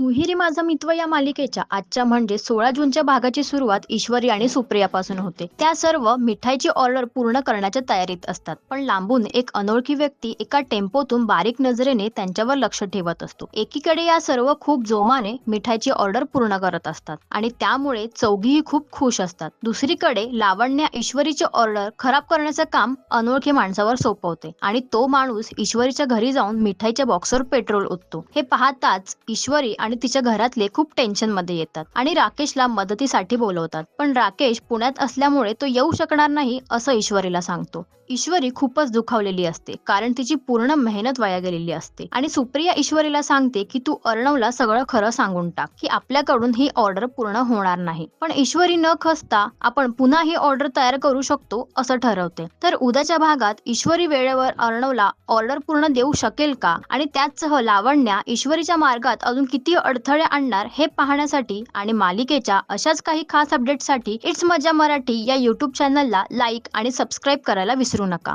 तुहिरी माझा मित्र या मालिकेच्या आजच्या म्हणजे सोळा जूनच्या भागाची सुरुवात ईश्वरी आणि सुप्रियापासून होते. त्या सर्व मिठाईची ऑर्डर पूर्ण करण्याच्या तयारीत असतात. पण लांबून एक अनोळखी व्यक्ती एका टेम्पोतून बारीक नजरेने त्यांच्यावर लक्ष ठेवत असतो. एकीकडे या सर्व खूप जोमाने मिठाईची ऑर्डर पूर्ण करत असतात आणि त्यामुळे चौघीही खूप खुश असतात. दुसरीकडे लावण्या ईश्वरीची ऑर्डर खराब करण्याचं काम अनोळखी माणसावर सोपवते आणि तो माणूस ईश्वरीच्या घरी जाऊन मिठाईच्या बॉक्सवर पेट्रोल ओततो. हे पाहताच ईश्वरी आणि तिच्या घरातले खूप टेन्शनमध्ये येतात. आणि राकेशला मदतीसाठी बोलवतात. पण राकेश पुण्यात असल्यामुळे तो येऊ शकणार नाही असं ईश्वरीला सांगतो. ईश्वरी खूपच दुखावलेली असते कारण तिची पूर्ण मेहनत वाया गेलेली असते. आणि सुप्रिया ईश्वरीला सांगते की तू अर्णवला सगळं खरं सांगून टाक की आपल्याकडून ही ऑर्डर पूर्ण होणार नाही. पण ईश्वरी न खसता आपण पुन्हा ही ऑर्डर तयार करू शकतो असं ठरवते. तर उद्याच्या भागात ईश्वरी वेळेवर अर्णवला ऑर्डर पूर्ण देऊ शकेल का? आणि त्याचसह लावण्या ईश्वरीच्या मार्गात अजून किती अडथळे आणणार हे पाहण्यासाठी आणि मालिकेच्या अशाच काही खास अपडेटसाठी इट्स मजा मराठी या युट्यूब चॅनलला लाईक आणि सबस्क्राईब करायला विसरू नका.